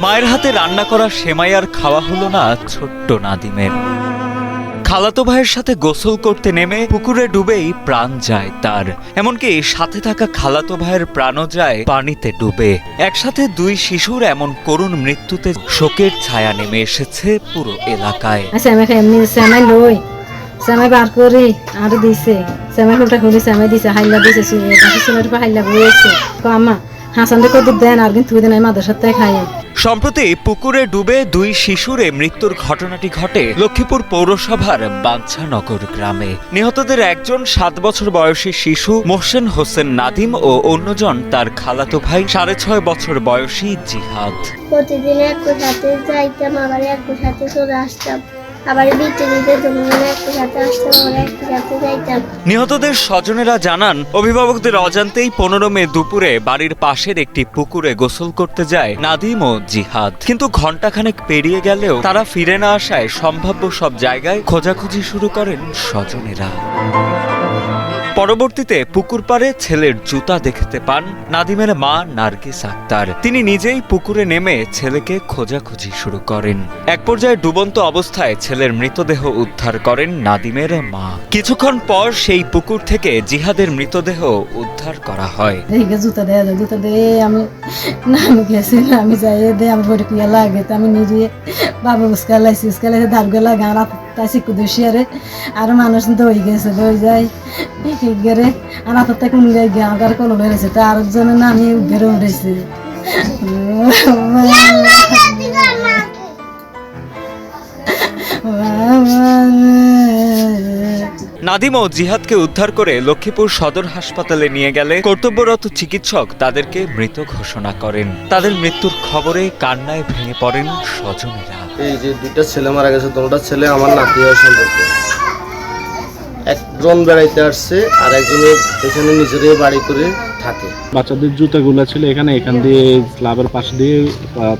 মায়ের হাতে রান্না করা সেমাই আর খাওয়া হলো না ছোট্ট নাদিমের। খালাতো ভাইয়ের সাথে গোসল করতে নেমে পুকুরে ডুবেই প্রাণ যায় তার। এমনকি সাথে থাকা খালাতো ভাইয়ের প্রাণও যায় পানিতে ডুবে। একসাথে দুই শিশুর এমন করুণ মৃত্যুতে শোকের ছায়া নেমে এসেছে পুরো এলাকায়। করি দিছে। দিছে, হাইলা হাসান দেন, আর কিন্তু দিন, আমি মাদ্রাসার থেকে খাই। সম্প্রতি পুকুরে ডুবে দুই শিশুরে মৃত্যুর ঘটনাটি ঘটে লক্ষ্মীপুর পৌরসভার বাঞ্ছানগর গ্রামে। নিহতদের একজন সাত বছর বয়সী শিশু মোহসেন হোসেন নাদিম ও অন্যজন তার খালাতো ভাই সাড়ে ছয় বছর বয়সী জিহাদ। প্রতিদিন একটু সাথে যাইতাম, আবার একটু সাথে চলে আসতাম। নিহতদের স্বজনেরা জানান, অভিভাবকদের অজান্তেই পনেরো মে দুপুরে বাড়ির পাশের একটি পুকুরে গোসল করতে যায় নাদিম ও জিহাদ। কিন্তু ঘন্টাখানেক পেরিয়ে গেলেও তারা ফিরে না আসায় সম্ভাব্য সব জায়গায় খোঁজাখুঁজি শুরু করেন স্বজনেরা। পরবর্তীতে পুকুর পাড়ে ছেলের জুতা দেখতে পান নাদিমের মা নার্গিস আক্তার। তিনি নিজেই পুকুরে নেমে ছেলেকে খোঁজাখুঁজি শুরু করেন। এক পর্যায়ে ডুবন্ত অবস্থায় ছেলের মৃতদেহ উদ্ধার করেন নাদিমের মা। কিছুক্ষণ পর সেই পুকুর থেকে জিহাদের মৃতদেহ উদ্ধার করা হয়। জুতা দেয়া জুতা দিয়ে আমি না আমি যাই দে আমি লাগে আমি নিজে বাবা উস্কা লাইছি উস্কা ধার গেলা গাঁ তাই আরে আর মানুষ দই গেছে দই যায় কি গেরে আর থেকে কোন গাই গাঁ গার কল রয়েছে, তা আরেকজনের না আমি ঘেরে উঠেছি নাদিম ও জিহাদকে উদ্ধার করে লক্ষ্মীপুর সদর হাসপাতালে নিয়ে গেলে কর্তব্যরত চিকিৎসক তাদেরকে মৃত ঘোষণা করেন। তাদের মৃত্যুর খবরে কান্নায় ভেঙে পড়েন স্বজনেরা। এই যে দুইটা ছেলে মারা গেছে, দুটা ছেলে আমার নাতি হয় সম্পর্কে। একজন বেড়াইতে আসছে আর একজনের এখানে নিজেরাই বাড়ি করে থাকে। বাচ্চাদের জুতাগুলো ছিল এখানে এখান দিয়ে স্ল্যাবের পাশ দিয়ে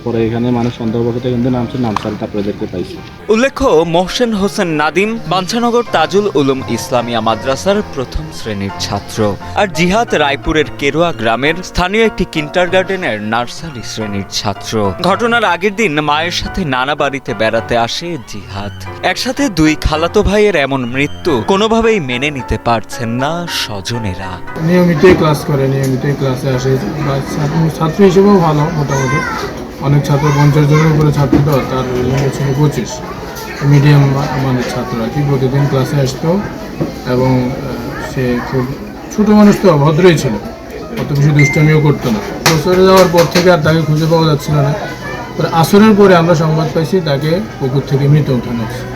পরে এখানে মানুষ সন্দেহবশত এখান দিয়ে নামছে নামসার তারপরে দেখতে পাইছি। উল্লেখ্য মোহসেন হোসেন নাদিম বাঞ্ছানগর তাজুল উলুম ইসলামিয়া মাদ্রাসার প্রথম শ্রেণির ছাত্র। আর জিহাদ রায়পুরের কেরোয়া গ্রামের স্থানীয় একটি কিন্টার গার্ডেনের নার্সারি শ্রেণির ছাত্র। ঘটনার আগের দিন মায়ের সাথে নানা বাড়িতে বেড়াতে আসে জিহাদ। একসাথে দুই খালাতো ভাইয়ের এমন মৃত্যু কোনোভাবেই মেনে নিতে পারছেন না স্বজনেরা। নিয়মিতই ক্লাস করে। নিয়মিতই ক্লাসে আসে। ছাত্র- হিসেবেও ভালো, মোটামুটি। অনেক ছাত্র পঞ্চাশ জনের উপরে ছাত্র তো তার ছিল পঁচিশ। মিডিয়াম মানের ছাত্র আর কি, প্রতিদিন ক্লাসে আসতো এবং সে খুব ছোটো মানুষ তো ভদ্রই ছিল। অত বেশি দুষ্টামিও করতো না। বছরে যাওয়ার পর থেকে আর তাকে খুঁজে পাওয়া যাচ্ছিল না। আসরের পরে আমরা সংবাদ পাইছি, তাকে পুকুর থেকে মৃত উঠানো হয়েছে